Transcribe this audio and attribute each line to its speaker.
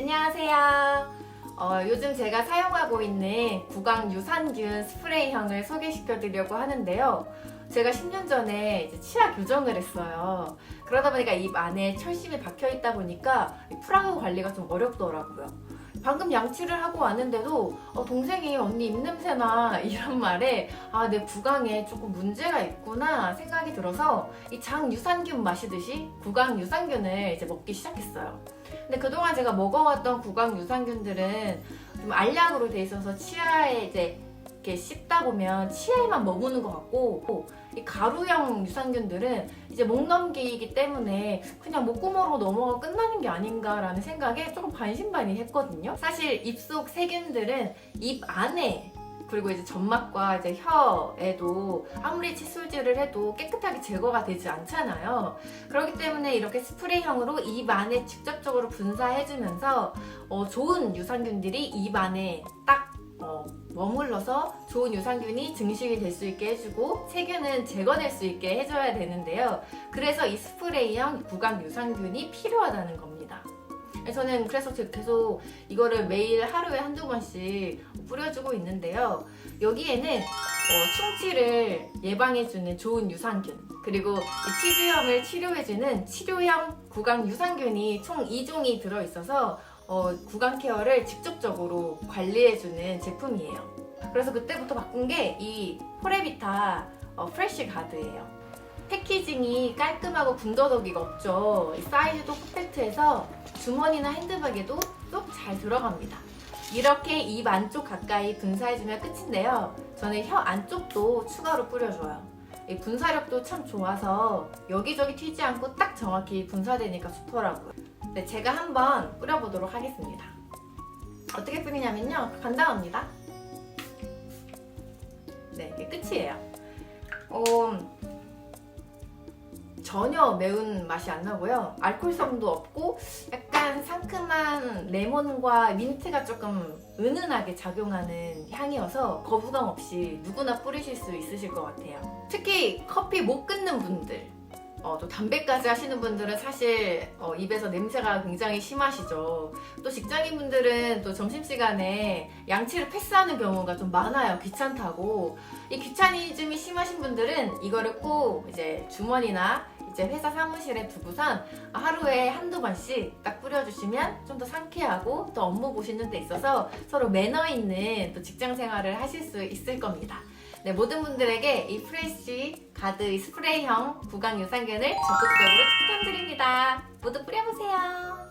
Speaker 1: 안녕하세요. 어, 요즘 제가 사용하고 있는 구강 유산균 스프레이형을 소개시켜 드리려고 하는데요. 제가 10년 전에 치아 교정을 했어요. 그러다 보니까 입 안에 철심이 박혀 있다 보니까 이 프라그 관리가 좀 어렵더라고요. 방금 양치를 하고 왔는데도 어, 동생이 언니 입냄새나 이런 말에 아, 내 구강에 조금 문제가 있구나 생각이 들어서 이 장 유산균 마시듯이 구강 유산균을 이제 먹기 시작했어요. 근데 그동안 제가 먹어왔던 구강 유산균들은 좀 알약으로 돼 있어서 치아에 이제 이렇게 씹다 보면 치아에만 머무는 것 같고 이 가루형 유산균들은 이제 목 넘기기 때문에 그냥 목구멍으로 넘어가 끝나는 게 아닌가라는 생각에 조금 반신반의했거든요. 사실 입속 세균들은 입 안에 그리고 이제 점막과 이제 혀에도 아무리 칫솔질을 해도 깨끗하게 제거가 되지 않잖아요. 그렇기 때문에 이렇게 스프레이형으로 입 안에 직접적으로 분사해주면서 어, 좋은 유산균들이 입 안에 딱 어, 머물러서 좋은 유산균이 증식이 될 수 있게 해주고 세균은 제거될 수 있게 해줘야 되는데요. 그래서 이 스프레이형 구강 유산균이 필요하다는 겁니다. 저는 그래서 계속 이거를 매일 하루에 한두 번씩 뿌려주고 있는데요. 여기에는 어, 충치를 예방해주는 좋은 유산균, 그리고 이 치주염을 치료해주는 치료형 구강 유산균이 총 2종이 들어있어서 어, 구강 케어를 직접적으로 관리해주는 제품이에요. 그래서 그때부터 바꾼 게 이 포레비타 어, 프레쉬 가드예요. 패키징이 깔끔하고 군더더기가 없죠. 이 사이즈도 컴팩트해서 주머니나 핸드백에도 쏙 잘 들어갑니다. 이렇게 입 안쪽 가까이 분사해주면 끝인데요. 저는 혀 안쪽도 추가로 뿌려줘요. 이 분사력도 참 좋아서 여기저기 튀지 않고 딱 정확히 분사되니까 좋더라고요. 네, 제가 한번 뿌려보도록 하겠습니다. 어떻게 뿌리냐면요. 간단합니다. 네, 이게 끝이에요. 어, 전혀 매운 맛이 안 나고요. 알코올성도 없고 약간 상큼한 레몬과 민트가 조금 은은하게 작용하는 향이어서 거부감 없이 누구나 뿌리실 수 있으실 것 같아요. 특히 커피 못 끊는 분들, 어, 또 담배까지 하시는 분들은 사실 어, 입에서 냄새가 굉장히 심하시죠. 또 직장인분들은 또 점심시간에 양치를 패스하는 경우가 좀 많아요. 귀찮다고. 이 귀차니즘이 심하신 분들은 이거를 꼭 이제 주머니나 이제 회사 사무실에 두고선 하루에 한두 번씩 딱 뿌려주시면 좀 더 상쾌하고 또 업무 보시는 데 있어서 서로 매너 있는 또 직장 생활을 하실 수 있을 겁니다. 네, 모든 분들에게 이 프레쉬 가드 이 스프레이형 구강 유산균을 적극적으로 추천드립니다. 모두 뿌려보세요.